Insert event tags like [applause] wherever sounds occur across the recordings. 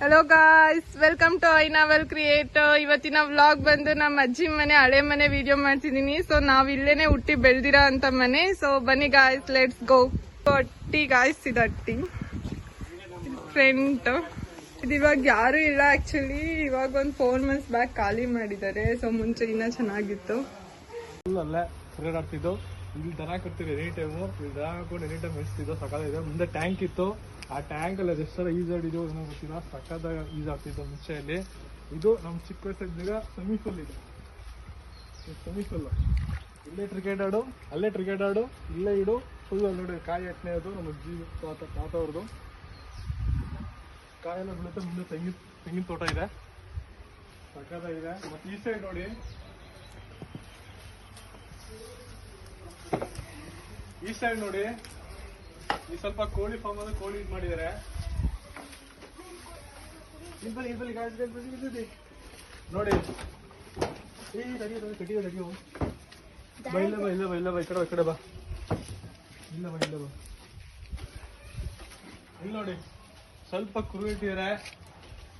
Hello guys welcome to ಐನಾವೆಲ್ create ಇವತ್ತಿನ vlog ಬಂದು ನಮ್ಮ ಅಜ್ಜಿ ಮನೆ, ಹಳೆ ಮನೆ ವಿಡಿಯೋ ಮಾಡ್ತಿದೀನಿ ಸೊ ನಾವ್ ಇಲ್ಲೇನೆ ಹುಟ್ಟಿ ಬೆಳ್ದಿರೋ ಅಂತ ಮನೆ. ಸೊ ಬನ್ನಿ ಗಾಯ್ಸ್ ಲೆಟ್ಸ್ ಗೋ ಅಟ್ಟಿ ಗಾಯ್ಸ್ ಇದು ಅಟ್ಟಿ ಫ್ರೆಂಟ್ ಇವಾಗ ಯಾರು ಇಲ್ಲ ಆಕ್ಚುಲಿ ಇವಾಗ ಒಂದು ಫೋರ್ ಮಂತ್ಸ್ ಬ್ಯಾಕ್ ಖಾಲಿ ಮಾಡಿದ್ದಾರೆ. ಸೊ ಮುಂಚೆ ಇನ್ನ ಚೆನ್ನಾಗಿತ್ತು. ಇಲ್ಲಿ ದನ ಕೊಡ್ತೀವಿ ಎನಿ ಟೈಮು ಇಲ್ಲಿ ದನ ಹಾಕೊಂಡು ಎನಿ ಟೈಮ್ ಮೆಸ್ತಿದ್ದು ಸಕಾಲಿದೆ ಮುಂದೆ ಟ್ಯಾಂಕ್ ಇತ್ತು. ಆ ಟ್ಯಾಂಕ್ ಅಲ್ಲಿ ಈಜ್ ಆಡಿದೋ ಏನೋ ಗೊತ್ತಿಲ್ಲ. ಸಕ್ಕದಾಗ ಆಗ್ತಿದ್ದು ಮುಂಚೆಯಲ್ಲಿ ಇದು ನಮ್ಮ ಚಿಕ್ಕ ವಯಸ್ಸಾಗ ಇದೆ. ಸ್ವಿಮ್ಮಿಂಗ್ ಇಲ್ಲೇ ಕ್ರಿಕೆಟ್ ಆಡು, ಅಲ್ಲೇ ಕ್ರಿಕೆಟ್ ಆಡು, ಇಲ್ಲೇ ಇಡು ಫುಲ್ ನೋಡಿ. ಕಾಯಿ ಎಟ್ಟನೆ ಅದು ನಮ್ಮ ಜೀವ ತಾತ ತಾತ ಅವ್ರದ್ದು. ಕಾಯೆಲ್ಲ ಬೀಳುತ್ತೆ ಮುಂದೆ ತೆಂಗಿನ ತೆಂಗಿನ ತೋಟ ಇದೆ. ಸಕ್ಕತ್ತಾಗಿದೆ ಮತ್ತೆ ಈ ಸೈಡ್ ನೋಡಿ. ಈ ಸೈಡ್ ನೋಡಿ. ಈ ಸ್ವಲ್ಪ ಕೋಳಿ ಫಾರ್ಮ್ ಕೋಳಿ ಇದು ಮಾಡಿದ್ದಾರೆ guys, ಬನ್ನಿ, ಇಲ್ಲಿ ಬನ್ನಿ. ನೋಡಿ. ಏ ತಡಿಯೋ ತಡಿಯೋ ತಡಿಯೋ ಬಾ ಇಲ್ಲ ಬಾ ಇಲ್ಲ ಬಾ ಇಲ್ಲ ಬಾ ಇಲ್ಲ ಬಾ ಇಲ್ಲ ಬಾ. ನೋಡಿ. ಸ್ವಲ್ಪ ಕುರಿ ಇಟ್ಟಿದ್ದಾರೆ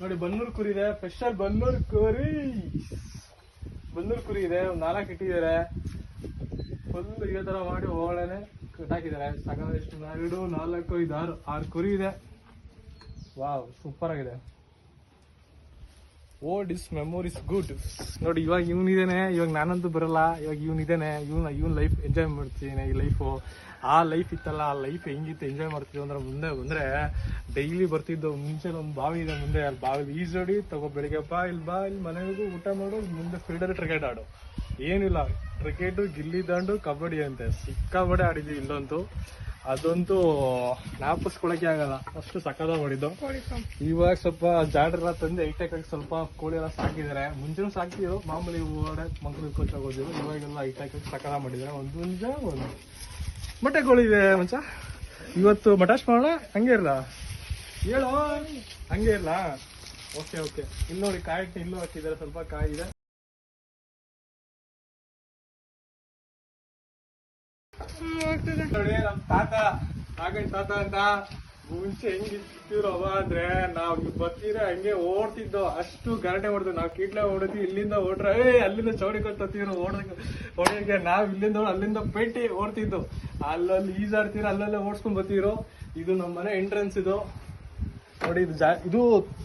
ನೋಡಿ ಬನ್ನೂರು ಕುರಿ ಇದೆ. ಸ್ಪೆಷಲ್ ಬನ್ನೂರು ಕುರಿ. ಬನ್ನೂರು ಕುರಿ ಇದೆ. ಒಂದು ನಾಲ್ಕು ಇಟ್ಟಿದ್ದಾರೆ. ಫುಲ್ ಇದೇ ತರ ಮಾಡಿ ಒಳಗಡೆ ಕಟ್ಟಾಕಿದ್ದಾರೆ. ಸಗಲ ಎಷ್ಟು? ಎರಡು, ನಾಲ್ಕು ಐದು ಆರು ಆರು ಕುರಿ ಇದೆ. ವಾವ್ ಸೂಪರ್ ಆಗಿದೆ. ಓಲ್ಡ್ ಇಸ್ ಮೆಮೊರೀಸ್ ಗುಡ್ ನೋಡಿ, ಇವಾಗ ಇವನ್ ಇದೇನೆ, ಇವಾಗ ನಾನಂತೂ ಬರಲ್ಲ. ಇವಾಗ ಇವನ್ ಇದೇನೆ, ಇವನ್ ಇವನ್ ಲೈಫ್ ಎಂಜಾಯ್ ಮಾಡ್ತೀನಿ ಈ ಲೈಫು ಆ ಲೈಫ್ ಇತ್ತಲ್ಲ, ಆ ಲೈಫ್ ಹೆಂಗಿತ್ತು ಎಂಜಾಯ್ ಮಾಡ್ತೀವಿ ಅಂದ್ರೆ ಮುಂದೆ ಬಂದ್ರೆ ಡೈಲಿ ಬರ್ತಿದ್ದು ಮುಂಚೆ ಒಂದು ಬಾವಿ ಇದೆ ಮುಂದೆ. ಅಲ್ಲಿ ಬಾವಿ ಈಜೋಡಿ ತಗೋ ಬೆಳಿಗ್ಗೆ ಬಾ ಇಲ್ಲಿ ಬಾ, ಇಲ್ಲಿ ಮನೆಗೂ ಊಟ ಮಾಡು, ಮುಂದೆ ಫೀಲ್ಡಲ್ಲಿ ಕ್ರಿಕೆಟ್ ಆಡು. ಏನಿಲ್ಲ ಕ್ರಿಕೆಟು ಗಿಲ್ಲಿ, ದಾಂಡು, ಕಬಡ್ಡಿ ಅಂತೆ. ಸಿಕ್ಕಾಬಡೆ ಆಡಿದ್ವಿ ಇಲ್ಲಂತೂ ಅದಂತೂ ಜ್ಞಾಪಿಸ್ಕೊಳಕ್ಕೆ ಆಗಲ್ಲ. ಅಷ್ಟು ಸಕ್ಕದ ಮಾಡಿದ್ದು ಕೋಳಿ ಇವಾಗ ಸ್ವಲ್ಪ ಜಾಡ್ರೆಲ್ಲ ತಂದು ಐಟೆಕ್ ಸ್ವಲ್ಪ ಕೋಳಿ ಎಲ್ಲ ಸಾಕಿದ್ದಾರೆ. ಮುಂಚೆನೂ ಸಾಕಿದ್ರು ಮಾಮೂಲಿ ಓಡೆ ಮಕ್ಕಳು ಕೋಚ್ ಆಗೋದಿದ್ರು ಇವಾಗೆಲ್ಲ ಐಟೆಕ್ ಸಕಲ ಮಾಡಿದ್ದಾರೆ. ಒಂದು ನಿಜ ಒಂದು. ಮೊಟ್ಟೆ ಕೋಳಿ ಇದೆ ಮಂಚ ಇವತ್ತು ಮಟಾಶ್ ಮಾಡೋಣ? ಹಂಗೆ ಇರಲ್ಲ ಹೇಳೋ? ಹಂಗೆ ಇರಲ್ಲ ಓಕೆ ಓಕೆ. ಇಲ್ಲಿ ನೋಡಿ, ಕಾಯಿ ಇಲ್ಲೂ ಹಾಕಿದ್ದಾರೆ. ಸ್ವಲ್ಪ ಕಾಯಿ ಇದೆ. ನೋಡಿ ತಾತ ತಾತ ಅಂತ ಮುಂಚೆ ಅವ ಅಂದ್ರೆ ನಾವ್ ಬರ್ತೀರ ಹಂಗೆ ಓಡ್ತಿದ್ದೋ ಅಷ್ಟು ಗಲಾಟೆ ಹೊಡೆದ್ ನಾವ್ ಕೀಟ್ಲೆ ಓಡಿದ್ವಿ ಇಲ್ಲಿಂದ ಓಡ್ರೆ ಏ ಅಲ್ಲಿಂದ ಚೌಡಿ ಕೊಟ್ಟಿದ್ರು ಓಡ ಓಡೋಕೆ ನಾವ್ ಇಲ್ಲಿಂದ ಅಲ್ಲಿಂದ ಪೇಟಿ ಓಡ್ತಿದ್ದು ಅಲ್ಲಲ್ಲಿ ಈಜಾಡ್ತೀರ ಅಲ್ಲಲ್ಲೇ ಓಡಿಸ್ಕೊಂಡ್ ಬರ್ತೀರೋ ಇದು ನಮ್ಮ ಮನೆ ಎಂಟ್ರೆನ್ಸ್ ಇದು ನೋಡಿ ಇದು ಜಾ ಇದು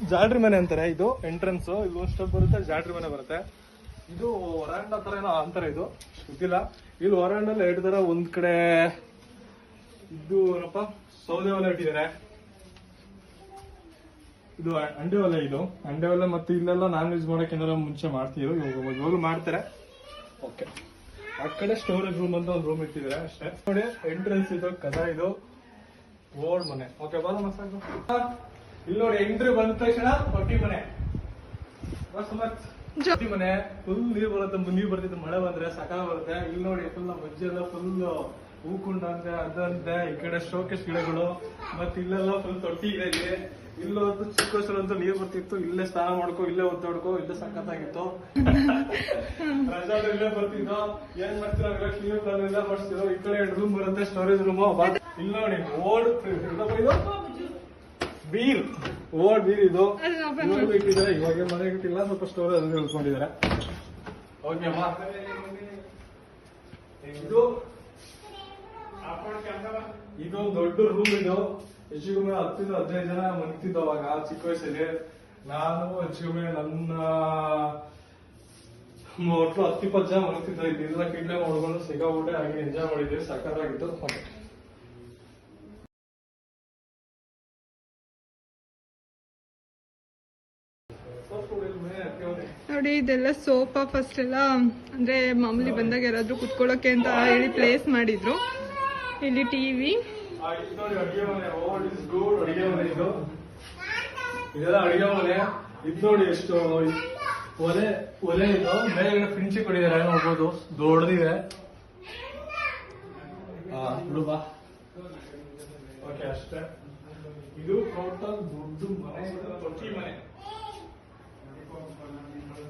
ಜಾಡ್ರಿ ಮನೆ ಅಂತಾರೆ. ಇದು ಎಂಟ್ರೆನ್ಸ್ ಇದು ಸ್ಟೆಪ್ ಬರುತ್ತೆ, ಜಾಡ್ರಿ ಮನೆ ಬರುತ್ತೆ. ಇದು ಹೊರಾಂಡ ತರ ಏನೋ ಅಂತಾರೆ ಇದು? ಗೊತ್ತಿಲ್ಲ. ಇಲ್ಲಿ ಹೊರಾಂಡಲ್ಲಿ ಎರಡು ಒಂದ್ ಕಡೆ ಇದು ಏನಪ್ಪ? ಸೌದೆ ಒಲೆ ಇಟ್ಟಿದ್ದಾರೆ. ಇದು ಅಂಡೆ ಒಲೆ ಇದು. ಅಂಡೆ ಒಲೆ ಮತ್ತೆ ಇಲ್ಲೆಲ್ಲ ನಾನ್ ವೆಜ್ ಮಾಡಕ್ಕೆ ಏನಾರ ಮುಂಚೆ ಮಾಡ್ತೀವಿ ಇವಾಗ ಮಾಡ್ತಾರೆ. ಓಕೆ ಆ ಕಡೆ ಸ್ಟೋರೇಜ್ ರೂಮ್ ಅಂತ ಒಂದು ರೂಮ್ ಇಟ್ಟಿದ್ದಾರೆ ಅಷ್ಟೇ. ನೋಡಿ ಎಂಟ್ರೆನ್ಸ್ ಇದು, ಕದ ಇದು. ಓಲ್ಡ್ ಮನೆ. ಓಕೆ ಬಾಲ ಮಸಾಲ ಇಲ್ಲಿ ನೋಡಿ ಎಂಟ್ರಿ ಬಂದ ತಕ್ಷಣ ಹೊಟ್ಟಿ ಮನೆ. ಬಾ ಸುಮತ್ ಮನೆ ಫುಲ್ ನೀರ್ ಬರುತ್ತೆ ನೀರ್ ಬರ್ತಿತ್ತು. ಮಳೆ ಬಂದ್ರೆ ಸಕಾಲ ಬರುತ್ತೆ. ಇಲ್ಲಿ ನೋಡಿ ಫುಲ್ ನಮ್ಮ ಅಜ್ಜಿ ಎಲ್ಲ ಫುಲ್ ಹೂಕುಂಡ ಅಂತೆ ಅದಂತೆ ಈ ಕಡೆ ಶೋಕೇಶ್ ಗಿಡಗಳು. ಮತ್ತೆ ಇಲ್ಲೆಲ್ಲ ಫುಲ್ ತೊಟ್ಟಿ ಇದೆ. ಇಲ್ಲಿ ಇಲ್ಲೊಂದು ಚಿಕ್ಕ ವಯಸ್ಸಲ್ಲಂತೂ ನೀರ್ ಬರ್ತಿತ್ತು. ಇಲ್ಲೇ ಸ್ನಾನ ಮಾಡ್ಕೊ ಇಲ್ಲೇ ಒತ್ತಾಡ್ಕೊ ಇಲ್ಲೇ ಸಖತ್ತಾಗಿತ್ತು. [laughs] ರಜಾದ ಇಲ್ಲೇ ಬರ್ತಿದ್ದೋ ಏನ್ ಮಾಡ್ತಿರೋ ಕ್ಲೀನ್ ಪ್ಲಾನ್ ಎಲ್ಲ ಮಾಡಿಸ್ತಿರೋ? ಈ ಕಡೆ ಎರಡು ರೂಮ್ ಬರುತ್ತೆ ಸ್ಟೋರೇಜ್ ರೂಮ್ ಇಲ್ಲ ನೋಡಿ ಓಲ್ಡ್ ಬೀರ್ ಓಲ್ಡ್ ಬೀರ್ ಇದು. ಅದು ಇಟ್ಟಿದ್ದಾರೆ ಇವಾಗ ಮನೆ ಇಟ್ಟಿಲ್ಲ ಸ್ವಲ್ಪ ಸ್ಟೋರ್ ಅಲ್ಲಿ ಉಳ್ಕೊಂಡಿದ್ದಾರೆ ಓಕೆ ಅಮ್ಮ. ಇದು ಇದು ದೊಡ್ಡ ರೂಮ್ ಇದು. ಹೆಚ್ಚು ಕಮ್ಮಿ ಹತ್ತಿರ ಹದಿನೈದು ಜನ ಮನ್ತಿದ್ದು ಅವಾಗ ಚಿಕ್ಕ ವಯಸ್ಸಲ್ಲಿ. ನಾನು ಹೆಚ್ಚು ಕಮ್ಮಿ ನನ್ನ ಒಟ್ಟು ಹತ್ತು ಇಪ್ಪತ್ತು ಜನ ಮನ್ತಿದ್ದ ಇದೆಲ್ಲ ಕಿಡ್ಲೆ ಮಾಡ್ಕೊಂಡು ಸಿಗಾಬಿಟ್ಟೆ ಹಾಗೆ ಎಂಜಾಯ್ ಮಾಡಿದ್ವಿ. ಸಕ್ಕತ್ತಾಗಿತ್ತು ಇದೆಲ್ಲ ಸೋಫಾ ಫಸ್ಟ್ ಎಲ್ಲ ಅಂದ್ರೆ ಮಾಮೂಲಿ ಬಂದಾಗ ಯಾರಾದ್ರೂ ಕುತ್ಕೊಳ್ಳೋಕೆ ಅಂತ ಹೇಳಿ ಪ್ಲೇಸ್ ಮಾಡಿದ್ರು. ಇಲ್ಲಿ ಟಿವಿ ಇದು ನೋಡಿ ಅಡಿಗೆ ಮನೆ ಓಲ್ಡ್ ಇಸ್ ಗುಡ್ ಅಡಿಗೆ ಇದು ಇದೆಲ್ಲ ಅಡಿಗೆ ಮನೆ. ಇದು ನೋಡಿ ಎಷ್ಟು ಒಲೆ ಒಲೆ ಇದು. ಮೇಲ್ಗಡೆ ಫಿಂಚಿ ಕೊಡಿದ್ದಾರೆ ನೋಡ್ಬೋದು. ದೊಡ್ಡದಿದೆ. ಬಿಡು ಬಾ. ಓಕೆ ಅಷ್ಟೇ. ಇದು ಟೋಟಲ್ ದೊಡ್ಡ ಮನೆ. ಪ್ರತಿ ಮನೆ.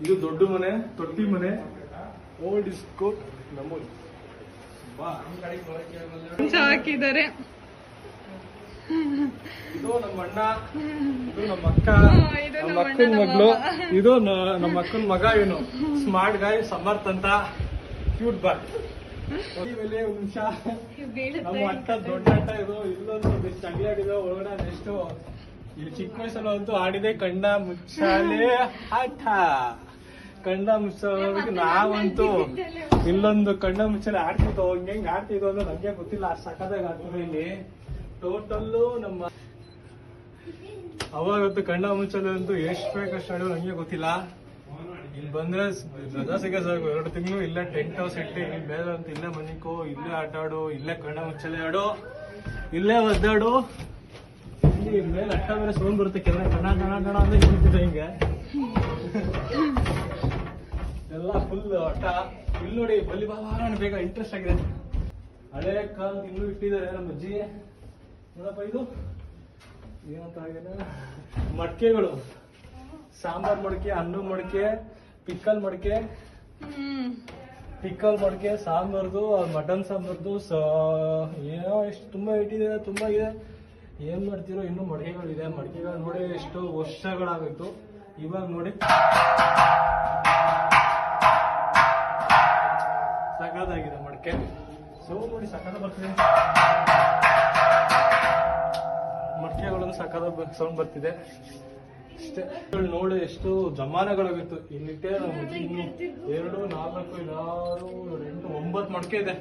ಇದು ದೊಡ್ಡ ಮನೆ ತೊಟ್ಟಿ ಮನೆ. ಓಲ್ಡ್ ಇಸ್ ಕೋಟ್ ಹಾಕಿದ್ದಾರೆ. ಇದು ನಮ್ಮ ಅಣ್ಣ ಇದು ನಮ್ಮ ಅಕ್ಕ ನಮ್ಮ ಅಕ್ಕನ ಮಗಳು. ಇದು ನಮ್ಮ ಅಕ್ಕನ ಮಗ ಏನು ಸ್ಮಾರ್ಟ್ ಗಾಯ್ ಸಮರ್ಥ ಅಂತ. ಕ್ಯೂಟ್ ಬಾಯ್ ಮೇಲೆ ಒಂದು ನಿಮಿಷ? ನಮ್ಮ ಅಕ್ಕ ದೊಡ್ಡ ಅಟ್ಟ ಇದು. ಇಲ್ಲೊಂದು ಬೆಸ್ಟ್ ಅಂಗಡಿಯಾಗಿದೆ ಒಳಗಡೆ ನೆಕ್ಸ್ಟ್ ಇಲ್ಲಿ ಚಿಕ್ಕ ವಯಸ್ಸಲ್ಲಿ ಅಂತೂ ಆಡಿದೆ ಕಣ್ಣ ಮುಚ್ಚಾಲೆ ಆಟ ಕಣ್ಣ ಮುಚ್ಚೋದಕ್ಕೆ ನಾವಂತೂ ಇಲ್ಲೊಂದು ಕಣ್ಣ ಮುಚ್ಚಾಲೆ ಆಡ್ತಿದ್ದೋ ಹಂಗೆ ಹೆಂಗ್ ಆಡ್ತಿದ್ದೋ ಅಂದ್ರೆ ನಮ್ಗೆ ಗೊತ್ತಿಲ್ಲ ಅಷ್ಟು ಸಕ್ಕದಾಗ ಆಗ್ತದೆ ಇಲ್ಲಿ. ಟೋಟಲ್ಲು ನಮ್ಮ ಅವಾಗಂತೂ ಕಣ್ಣ ಮುಚ್ಚಲು ಅಂತೂ ಎಷ್ಟು ಬೇಕಷ್ಟು ಆಡೋ ನಂಗೆ ಗೊತ್ತಿಲ್ಲ. ಇಲ್ಲಿ ಬಂದ್ರೆ ರಜಾ ಸಿಗ ಸಾಕು ಎರಡು ತಿಂಗಳು ಇಲ್ಲೇ ಟೆಂಟ್ ಹೌಸ್ ಇಟ್ಟು ಇಲ್ಲಿ ಮೇಲೆ ಅಂತ ಇಲ್ಲೇ ಮನಿಕೋ ಇಲ್ಲೇ ಆಟ ಆಡು ಇಲ್ಲೇ ಕಣ್ಣ ಮುಚ್ಚಲೆ ಆಡು ಇಲ್ಲೇ ಒದ್ದಾಡು. ಇಲ್ಲಿ ಮೇಲೆ ಅಟ್ಟ ಮೇಲೆ ಸೌಂಡ್ ಬರುತ್ತೆ ಕೆಲ ಕಣ ಕಣ ಕಣ ಅಂತ ಹೇಳ್ತಿದ್ದೆ ಹಿಂಗೆ. ಎಲ್ಲ ಫುಲ್ ಅಟ್ಟ ಇಲ್ಲಿ ನೋಡಿ ಬಲಿ ಬಾಬಾ ಬೇಗ ಇಂಟ್ರೆಸ್ಟ್ ಆಗಿದೆ. ಹಳೆ ಕಾಲ ಇನ್ನೂ ಇಟ್ಟಿದ್ದಾರೆ ನಮ್ಮ ಅಜ್ಜಿ. ನೋಡಪ್ಪ ಇದು. ಏನಂತ ಆಗಿದೆ ಮಡಕೆಗಳು. ಸಾಂಬಾರ್ ಮಡಕೆ ಅನ್ನ ಮಡಕೆ ಪಿಕ್ಕಲ್ ಮಡಕೆ. ಪಿಕ್ಕಲ್ ಮಡಕೆ ಸಾಂಬಾರ್ದು ಮಟನ್ ಸಾಂಬಾರ್ದು ಸ ಏನೋ ಎಷ್ಟು ತುಂಬಾ ಇಟ್ಟಿದೆ ತುಂಬಾ ಇದೆ ಏನ್ ಮಾಡ್ತಿರೋ ಇನ್ನೂ ಮಡಕೆಗಳಿದೆ. ಮಡಕೆಗಳು ನೋಡಿ ಎಷ್ಟು ವರ್ಷಗಳಾಗಿತ್ತು ಇವಾಗ ನೋಡಿ. ಸಖತ್ತಾಗಿದೆ ಮಡಕೆ. ಸೊ ನೋಡಿ ಸಕ್ಕದ ಬರ್ತಿದೆ. ಮಡಕೆಗಳನ್ನು ಸಕ್ಕದ ಸೌಂಡ್ ಬರ್ತಿದೆ. ಅಷ್ಟೇ. ನೋಡಿ ಎಷ್ಟು ಜಮಾನಗಳಾಗಿತ್ತು. ಇಲ್ಲಿಟ್ಟೆ ಎರಡು ನಾಲ್ಕು ಐದಾರು ಆರು ಎಂಟು ಒಂಬತ್ತು ಮಡಕೆ ಇದೆ.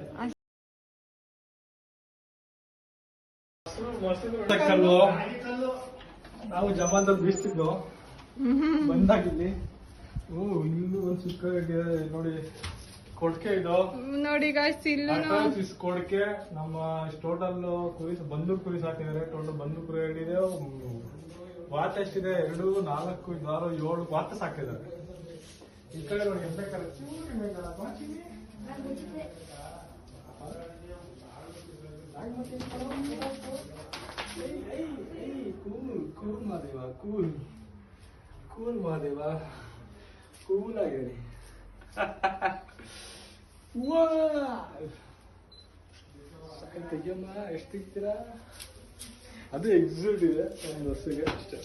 ಕಲ್ಲು. ನಾವು ಜಮಾನದಲ್ಲಿ ಬೀಸ್ತಿದ್ವು. ಬಂದಾಗಿಲ್ಲಿ. ಓ ಇಲ್ಲೂ ಒಂದು ನೋಡಿ ಕೊಡ್ಕೆ ಇದು? ನೋಡಿ ಗಾಯ್ಸ್ ಇಲ್ಲೂ ಕೊಡ್ಕೆ ನಮ್ಮ ಟೋಟಲ್ ಕುರಿ ಬಂದೂರ್ ಕುರಿ ಸಾಕಿದ್ದಾರೆ ಟೋಟಲ್ ಬಂದೂರ್ ಕುರಿ ಹೇಳಿದೆ ವಾತ ಎಷ್ಟಿದೆ? ಎರಡು ನಾಲ್ಕು ಆರು ಏಳು ವಾತ ಸಾಕಿದ್ದಾರೆ. ಈ ಕಡೆ ನೋಡಿ ಏಯ್, cool cool Madeva. Cool cool Madeva. Cool ಆಗಿರಿ [laughs] ತೆಗಿಯಮ್ಮ ಎಷ್ಟು ತೆಗಿತೀರಾ ಅದು ಎಕ್ಸಿಟ್ ಇದೆ ಒಂದು ವರ್ಷಕ್ಕೆ ಅಷ್ಟೇ.